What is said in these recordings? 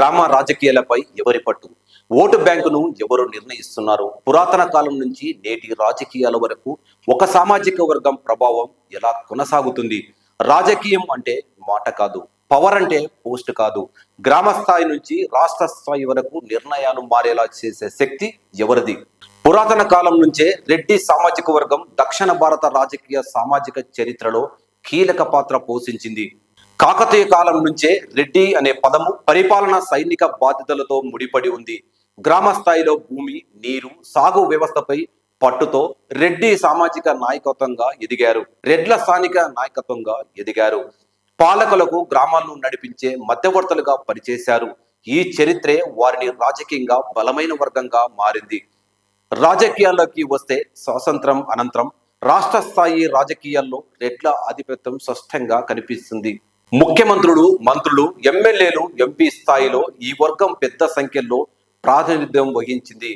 గ్రామ రాజకీయాలపై ఎవరి పట్టు? ఓటు బ్యాంకును ఎవరు నిర్ణయిస్తున్నారు? పురాతన కాలం నుంచి నేటి రాజకీయాల వరకు ఒక సామాజిక వర్గం ప్రభావం ఎలా కొనసాగుతుంది? రాజకీయం అంటే మాట కాదు పవర్ అంటే పోస్ట్ కాదు. గ్రామ స్థాయి నుంచి రాష్ట్ర స్థాయి వరకు నిర్ణయాలు మారేలా చేసే శక్తి ఎవరిది? పురాతన కాలం నుంచే రెడ్డి సామాజిక వర్గం దక్షిణ భారత రాజకీయ సామాజిక చరిత్రలో కీలక పాత్ర పోషించింది. కాకతీయ కాలం నుంచే రెడ్డి అనే పదము పరిపాలన సైనిక బాధ్యతలతో ముడిపడి ఉంది. గ్రామ స్థాయిలో భూమి నీరు సాగు వ్యవస్థపై పట్టుతో రెడ్డి సామాజిక నాయకత్వంగా ఎదిగారు. రెడ్ల స్థానిక నాయకత్వంగా ఎదిగారు. పాలకులకు గ్రామాలను నడిపించే మధ్యవర్తులుగా పనిచేశారు. ఈ చరిత్రే వారిని రాజకీయంగా బలమైన వర్గంగా మారింది. రాజకీయాల్లోకి వస్తే స్వాతంత్రం అనంతరం రాష్ట్ర స్థాయి రాజకీయాల్లో రెడ్ల ఆధిపత్యం స్పష్టంగా కనిపిస్తుంది. ముఖ్యమంత్రులు మంత్రులు ఎమ్మెల్యేలు ఎంపీ స్థాయిలో ఈ వర్గం పెద్ద సంఖ్యలో ప్రాతినిధ్యం వహించింది.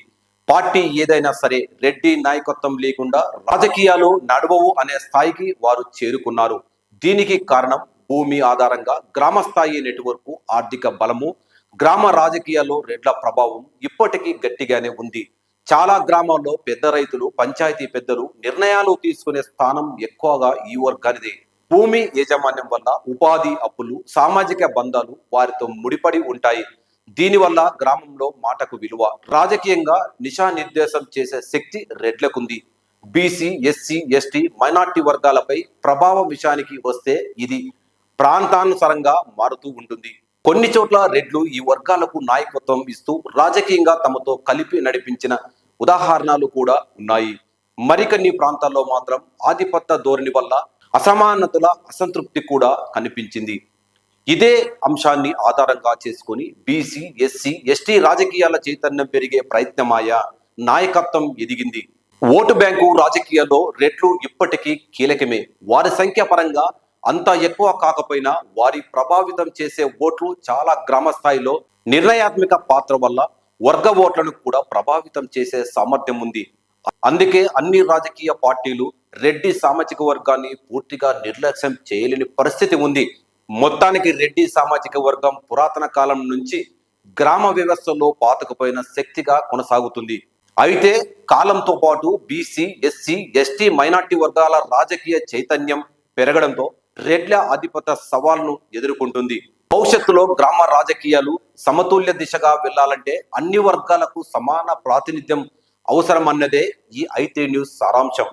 పార్టీ ఏదైనా సరే రెడ్డి నాయకత్వం లేకుండా రాజకీయాలు నడవవు అనే స్థాయికి వారు చేరుకున్నారు. దీనికి కారణం భూమి ఆధారంగా గ్రామ స్థాయి నెట్వర్క్ ఆర్థిక బలము గ్రామ రాజకీయాల్లో రెడ్ల ప్రభావం ఇప్పటికీ గట్టిగానే ఉంది. చాలా గ్రామాల్లో పెద్ద రైతులు పంచాయతీ పెద్దలు నిర్ణయాలు తీసుకునే స్థానం ఎక్కువగా ఈ వర్గానిదే. భూమి యాజమాన్యం వల్ల ఉపాధి అప్పులు సామాజిక బంధాలు వారితో ముడిపడి ఉంటాయి. దీనివల్ల గ్రామంలో మాటకు విలువ రాజకీయంగా నిర్దేశం చేసే శక్తి రెడ్లకుంది. బీసీ ఎస్సీ ఎస్టీ మైనార్టీ వర్గాలపై ప్రభావం విషయానికి వస్తే ఇది ప్రాంతానుసారంగా మారుతూ ఉంటుంది. కొన్ని చోట్ల రెడ్లు ఈ వర్గాలకు నాయకత్వం ఇస్తూ రాజకీయంగా తమతో కలిపి నడిపించిన ఉదాహరణలు కూడా ఉన్నాయి. మరికొన్ని ప్రాంతాల్లో మాత్రం ఆధిపత్య ధోరణి వల్ల అసమానతల అసంతృప్తి కూడా కనిపించింది. ఇదే అంశాన్ని ఆధారంగా చేసుకొని బీసీ ఎస్సీ ఎస్టీ రాజకీయాల చైతన్యం పెరిగే ప్రయత్నమాయ నాయకత్వం ఎదిగింది. ఓటు బ్యాంకు రాజకీయాల్లో రెట్లు ఇప్పటికీ కీలకమే. వారి సంఖ్య పరంగా అంత ఎక్కువ కాకపోయినా వారి ప్రభావితం చేసే ఓట్లు చాలా గ్రామ స్థాయిలో నిర్ణయాత్మక పాత్ర వల్ల వర్గ ఓట్లను కూడా ప్రభావితం చేసే సామర్థ్యం ఉంది. అందుకే అన్ని రాజకీయ పార్టీలు రెడ్డి సామాజిక వర్గాన్ని పూర్తిగా నిర్లక్ష్యం చేయలేని పరిస్థితి ఉంది. మొత్తానికి రెడ్డి సామాజిక వర్గం పురాతన కాలం నుంచి గ్రామ వ్యవస్థలో పాతకపోయిన శక్తిగా కొనసాగుతుంది. అయితే కాలంతో పాటు బీసీ ఎస్సీ ఎస్టీ మైనార్టీ వర్గాల రాజకీయ చైతన్యం పెరగడంతో రెడ్ల అధిపత సవాల్ను ఎదుర్కొంటుంది. భవిష్యత్తులో గ్రామ రాజకీయాలు సమతుల్య దిశగా వెళ్ళాలంటే అన్ని వర్గాలకు సమాన ప్రాతినిధ్యం అవసరం అన్నదే ఈ ఐటీ న్యూస్ సారాంశం.